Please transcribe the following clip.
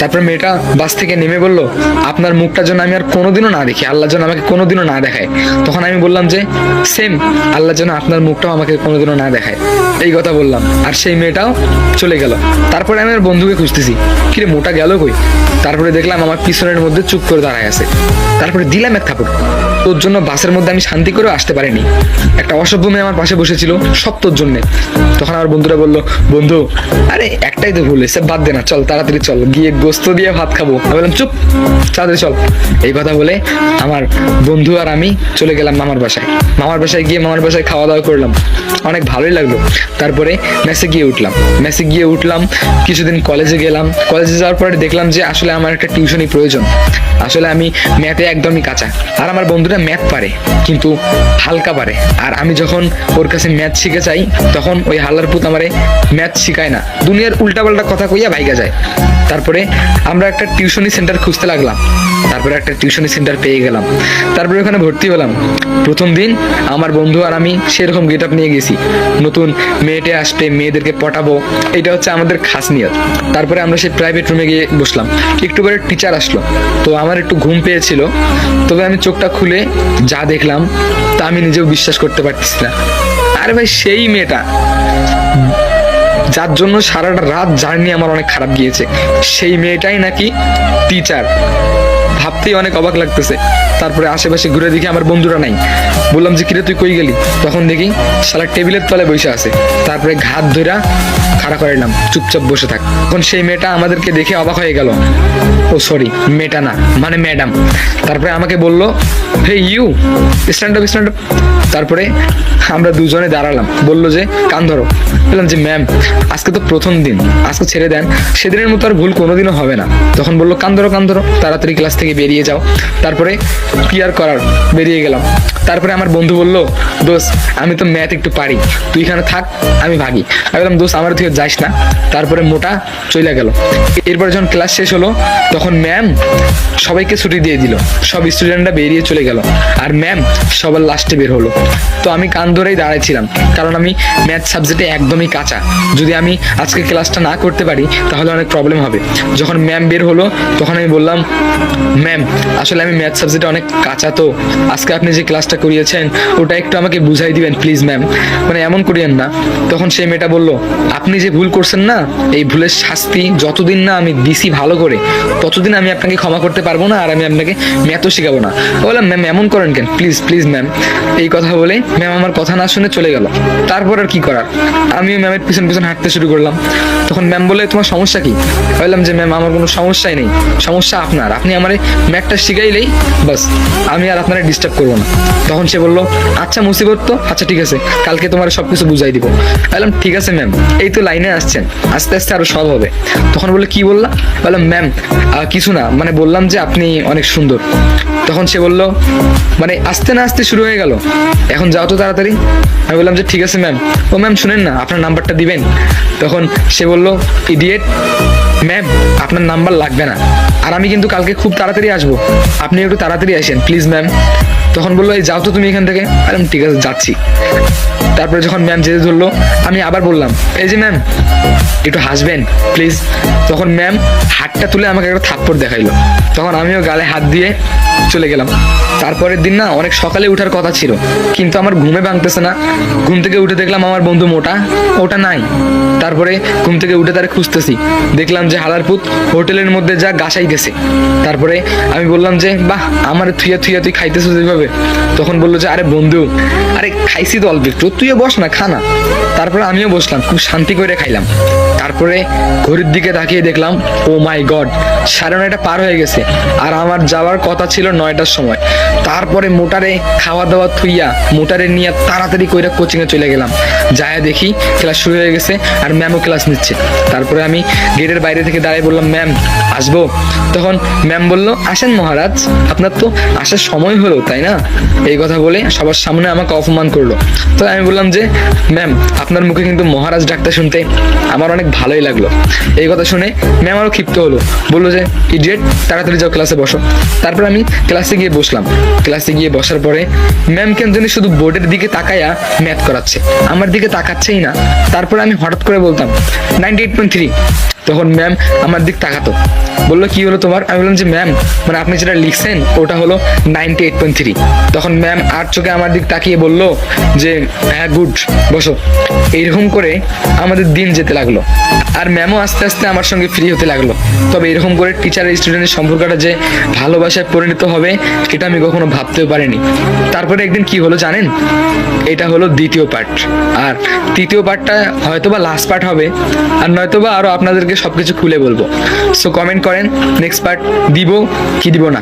তারপর মেয়েটা বাস থেকে নেমে বলল, আপনার মুখটা যেন আমি আর কোনোদিনও না দেখি, আল্লাহ যেন আমাকে কোনোদিনও না দেখায়। তখন আমি বললাম যে সেম আল্লাহ যেন আপনার মুখটাও আমাকে কোনোদিনও না দেখায়। এই কথা বললাম, আর সেই মেয়েটাও চলে গেল। তারপরে আমি আমার বন্ধুকে খুঁজতেছি, কিরে, মোটা গেল কই? তারপরে দেখলাম আমার পিছনের মধ্যে চুপ করে দাঁড়ায় আছে। তারপরে দিলাম এক থাপড়। তোর জন্য বাসের মধ্যে আমি শান্তি করেও আসতে পারিনি। একটা অসভ্য মেয়ে আমার পাশে বসেছিল, সব তোর জন্যে। তখন আমার বন্ধুরা বলল, বন্ধু, আরে একটাই তো ভুল হয়েছে বাদ দে না, চল তাড়াতাড়ি চল, গিয়ে গোস্ত দিয়ে ভাত খাব। আমি বললাম, চুপ, তাড়াতাড়ি চল। এই কথা বলে আমার বন্ধু আর আমি চলে গেলাম মামার বাসায়। মামার বাসায় গিয়ে মামার বাসায় খাওয়া দাওয়া করলাম। অনেক ভালোই লাগল। তারপরে মেসে গিয়ে উঠলাম। মেসে গিয়ে উঠলাম, কিছুদিন কলেজে গেলাম। কলেজে যাওয়ার পরে দেখলাম যে আসলে আমার একটা টিউশনই প্রয়োজন। আসলে আমি ম্যাথে একদমই কাঁচা। আর আমার বন্ধুরা ম্যাথ পারে, কিন্তু হালকা পারে। আর আমি যখন ওর কাছে ম্যাথ শিখে চাই তখন ওই হালার পুত আমারে ম্যাথ শিখায় না। দুনিয়ার উল্টাপাল্টা কথা কইয়া ভাইগা যায়। তারপরে আমরা একটা টিউশনি সেন্টার খুঁজতে লাগলাম। তারপরে একটা টিউশনি সেন্টার পেয়ে গেলাম। তারপরে ওখানে ভর্তি হলাম। প্রথম দিন আমার বন্ধু আর আমি সেরকম গেট আপ নিয়ে গেছি। নতুন মেয়েটে আসবে মেয়েদেরকে পটাবো, এটা হচ্ছে আমাদের খাস নিয়ত। তারপরে আমরা সেই প্রাইভেট রুমে গিয়ে বসলাম। একটু পরে টিচার আসলো। তো আমার একটু ঘুম পেয়েছিল। তবে আমি চোখটা খুলে যা দেখলাম, তা আমি নিজেও বিশ্বাস করতে পারতেছি না। আরে ভাই, সেই মেয়েটা। যার জন্য সারাটা রাত জার্নি আমার অনেক খারাপ গিয়েছে। সেই মেয়েটাই নাকি টিচার ভাবতেই অনেক অবাক লাগতেছে। তারপরে আশেপাশে ঘুরে দেখি আমার বন্ধুরা নাই। বললাম যে, কিরে, তুই কই গেলি? তখন দেখি শালা টেবিলের তলে বসে আছে। তারপরে ঘাত ধইরা খাড়া করাইলাম চুপচাপ বসে থাক। তখন সেই মেয়েটা আমাদেরকে দেখে অবাক হয়ে গেল। ও সরি মেয়েটা না মানে ম্যাডাম তারপরে আমাকে বলল hey you stand up stand up তারপরে আমরা দুজনে দাঁড়ালাম। বলল যে, কান ধরো। বললাম যে ম্যাম আজকে তো প্রথম দিন, আজকে ছেড়ে দেন। সেদিনের মতো আর ভুল কোনোদিনও হবে না। তখন বলল, কান ধরো কান ধরো, তাড়াতাড়ি ক্লাস থেকে বেরিয়ে যাও। তারপরে কি আর করার বেরিয়ে গেলাম। তারপরে আমার বন্ধু বলল দোষ আমি তো ম্যাথ একটু পারি। তুই এখানে থাক, আমি ভাগি। আমি বললাম দোষ আমার তুই যাইস না। তারপরে মোটা চলে গেল। এরপরে যখন ক্লাস শেষ হলো, তখন ম্যাম সবাইকে ছুটি দিয়ে দিল। সব স্টুডেন্টরা বেরিয়ে চলে গেল। আর ম্যাম সবার লাস্টে বের হলো। তো আমি কান ধরেই দাঁড়াইছিলাম। কারণ আমি ম্যাথ সাবজেক্টে একদমই কাঁচা। যদি আমি আজকে ক্লাসটা না করতে পারি, তাহলে অনেক প্রবলেম হবে। যখন ম্যাম বের হলো, তখন আমি বললাম ম্যাম আসলে আমি ম্যাথ সাবজেক্টে অনেক কাঁচা তো। আজকে আপনি যে ক্লাসটা করিয়েছেন, ওটা একটু আমাকে বুঝাই দিবেন প্লিজ ম্যাম মানে এমন করিয়েন না। তখন সেই মেয়েটা বলল, আপনি যে ভুল করছেন না, এই ভুলের শাস্তি যতদিন না আমি দিছি ভালো করে, ততদিন আমি আপনাকে ক্ষমা করতে পারব না, আর আমি আপনাকে ম্যাথও শেখাবো না। বললাম ম্যাম এমন করেন কেন? প্লিজ প্লিজ ম্যাম এই কথা বলে ম্যাম আমার কথা না শুনে চলে গেল। তারপর আর কি করার? আমিও ম্যামের পিছন পিছন হাঁটতে শুরু করলাম। তখন ম্যাম বলে, তোমার সমস্যা কি? বললাম যে ম্যাম আমার কোনো সমস্যাই নেই। সমস্যা আপনার। আপনি আমার ম্যাথটা শিখাইলেই বাস, আমি আর আপনারা ডিস্টার্ব করব না। তখন সে বলল আচ্ছা মুসিবত তো? আচ্ছা ঠিক আছে, কালকে তোমার সব কিছু বুঝাই দিব। বললাম ঠিক আছে ম্যাম এই তো লাইনে আসছেন। আস্তে আস্তে আরও সব হবে। তখন বলল, কি বললা? বললাম ম্যাম কিছু না। মানে বললাম যে, আপনি অনেক সুন্দর। তখন সে বলল মানে আস্তে না আস্তে শুরু হয়ে গেল? এখন যাও তো তাড়াতাড়ি। আমি বললাম যে, ঠিক আছে ম্যাম ও ম্যাম শুনেন না, আপনার নাম্বারটা দিবেন। তখন সে বলল ইডিয়েট, ম্যাম, আপনার নাম্বার লাগবে না। আর আমি কিন্তু কালকে খুব তাড়াতাড়ি আসব। আপনি একটু তাড়াতাড়ি আসেন, প্লিজ, ম্যাম। তখন বলল, এই যাও তো তুমি এখান থেকে। আরে ঠিক আছে, যাচ্ছি। তারপরে যখন ম্যাম যেতে ধরলো, আমি আবার বললাম, এই যে ম্যাম একটু হাসবেন প্লিজ তখন ম্যাম হাতটা তুলে আমাকে একটা থাপ্পড় দেখাইলো। তখন আমিও গালে হাত দিয়ে চলে গেলাম। তারপরের দিন না, অনেক সকালে উঠার কথা ছিল, কিন্তু আমার ঘুমে ভাঙতেছে না। ঘুম থেকে উঠে দেখলাম আমার বন্ধু মোটা, ওটা নাই। তারপরে ঘুম থেকে উঠে তারে খুঁজতেছি। দেখলাম যে হালারপুত হোটেলের মধ্যে যা গাছাইতেছে তারপরে আমি বললাম যে, বাহ, আমার থুইয়া থুইয়া তুই খাইতেছিস এইভাবে। তখন বলল যে, আরে বন্ধু, আরে খাইছি তো অল্প একটু, তুইও বস না খানা তারপরে আমিও বসলাম, খুব শান্তি করে খাইলাম। তারপরে ঘড়ির দিকে তাকিয়ে দেখলাম, ও মাই গড, সাড়ে নয়টা পার হয়ে গেছে, আর আমার যাওয়ার কথা ছিল নয়টার সময়। তারপরে মোটারে খাওয়া দাওয়া থুইয়া, মোটারে নিয়ে তাড়াতাড়ি কইরা কোচিংয়ে চলে গেলাম। যায় দেখি ক্লাস শুরু হয়ে গেছে আর ম্যামও ক্লাস নিচ্ছে। তারপরে আমি গেটের বাইরে থেকে দাঁড়িয়ে বললাম, ম্যাম, আসব? তখন ম্যাম বলল, আসেন মহারাজ, আপনার তো আসার সময় হলো, তাই না? এই কথা বলে সবার সামনে আমাকে অপমান করল। তো আমি বললাম যে, ম্যাম, আপনার মুখে কিন্তু মহারাজ ডাকতে শুনতে আমার অনেক ভালোই লাগল। এই কথা শুনে ম্যাম আরও ক্ষিপ্ত হলো। বলল যে, ইডিয়েট, তাড়াতাড়ি যাও ক্লাসে বসো। তারপর আমি ক্লাসে গিয়ে বসলাম। ক্লাসে গিয়ে বসার পরে ম্যাম কেন জানি শুধু বোর্ডের দিকে তাকায়া ম্যাথ করাচ্ছে। আমার দিকে তাকাচ্ছেই না। তারপরে আমি হঠাৎ করে বলতাম, নাইনটি এইট পয়েন্ট থ্রি। তখন ম্যাম আমার দিক তাকাতো। বলল, কি হলো তোমার? আমি বললাম যে ম্যাম মানে আপনি যেটা লিখছেন, ওটা হলো নাইনটি এইট পয়েন্ট থ্রি তখন ম্যাম আর চোখে আমার দিক তাকিয়ে বলল যে হ্যাঁ গুড বসো। এইরকম করে আমাদের দিন যেতে লাগল। আর ম্যামও আস্তে আস্তে আমার সঙ্গে ফ্রি হতে লাগল। তবে এরকম করে টিচার স্টুডেন্টের সম্পর্কটা যে ভালোবাসায় পরিণত হবে, এটা আমি কখনো ভাবতেও পারিনি। তারপরে একদিন কি হলো জানেন? এটা হলো দ্বিতীয় পার্ট আর তৃতীয় পার্টটা হয়তোবা লাস্ট পার্ট হবে, আর নয়তো বা আরও আপনাদেরকে সব কিছু খুলে বলব। সো কমেন্ট করেন নেক্সট পার্ট দিব কি দিব না।